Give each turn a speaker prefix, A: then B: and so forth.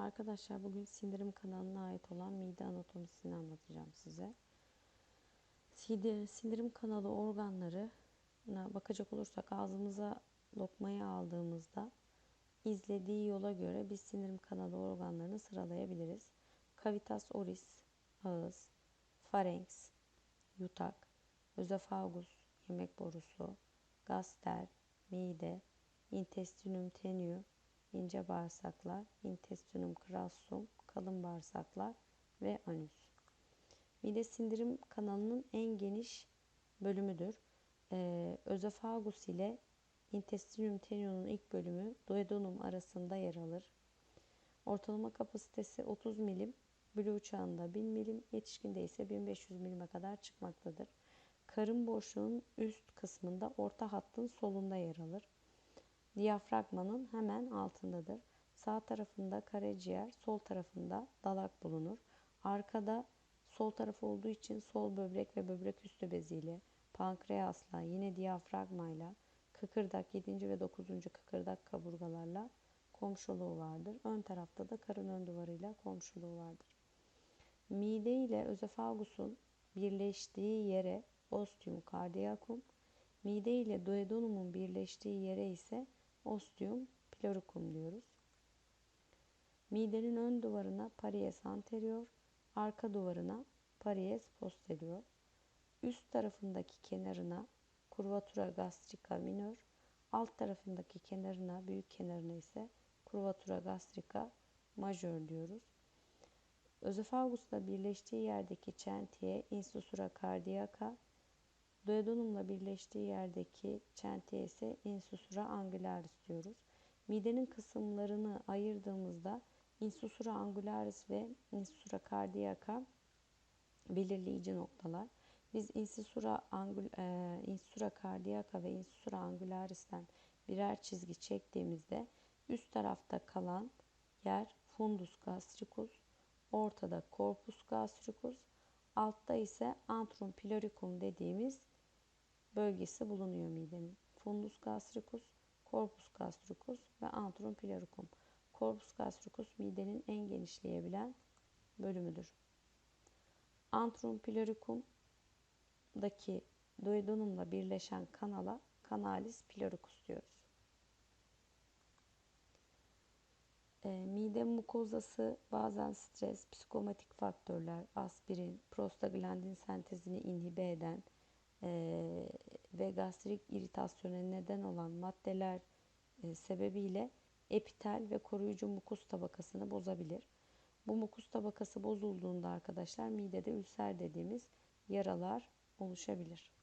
A: Arkadaşlar bugün sindirim kanalına ait olan mide anatomisini anlatacağım size. Sindir- Sindirim kanalı organlarına bakacak olursak ağzımıza lokmayı aldığımızda izlediği yola göre biz sindirim kanalı organlarını sıralayabiliriz. Cavitas oris, ağız, pharynx, yutak, özofagus, yemek borusu, gaster, mide, intestinum tenue, ince bağırsaklar, intestinum crassum, kalın bağırsaklar ve anüs. Mide sindirim kanalının en geniş bölümüdür. Ee, özofagus ile intestinum tenue'nun ilk bölümü duodenum arasında yer alır. Ortalama kapasitesi 30 milim, blue çağında 1000 milim, yetişkinde ise 1500 milime kadar çıkmaktadır. Karın boşluğunun üst kısmında orta hattın solunda yer alır diyafragmanın hemen altındadır. Sağ tarafında karaciğer, sol tarafında dalak bulunur. Arkada sol tarafı olduğu için sol böbrek ve böbrek üstü beziyle, pankreasla, yine diyafragmayla, kıkırdak 7. ve 9. kıkırdak kaburgalarla komşuluğu vardır. Ön tarafta da karın ön duvarıyla komşuluğu vardır. Mide ile özofagusun birleştiği yere ostium cardiacum, mide ile duodenumun birleştiği yere ise ostium pleurecum diyoruz. Midenin ön duvarına paries anterior, arka duvarına paries posterior. Üst tarafındaki kenarına curvatura gastrica minor, alt tarafındaki kenarına, büyük kenarına ise curvatura gastrica major diyoruz. Özofagusla birleştiği yerdeki çentiye insusura cardiaca, Duodenumla birleştiği yerdeki çentiye ise insusura angularis diyoruz. Midenin kısımlarını ayırdığımızda insusura angularis ve insusura cardiaca belirleyici noktalar. Biz insusura, angul, e, insusura cardiaca ve insusura angularis'ten birer çizgi çektiğimizde üst tarafta kalan yer fundus gastricus, ortada corpus gastricus, altta ise antrum piloricum dediğimiz bölgesi bulunuyor midenin. Fundus gastricus, corpus gastricus ve antrum piloricum. Corpus gastricus midenin en genişleyebilen bölümüdür. Antrum piloricum'daki duodenumla birleşen kanala kanalis piloricus diyoruz. E, mide mukozası bazen stres, psikomatik faktörler, aspirin, prostaglandin sentezini inhibe eden, e, ve gastrik iritasyona neden olan maddeler e, sebebiyle epitel ve koruyucu mukus tabakasını bozabilir. Bu mukus tabakası bozulduğunda arkadaşlar midede ülser dediğimiz yaralar oluşabilir.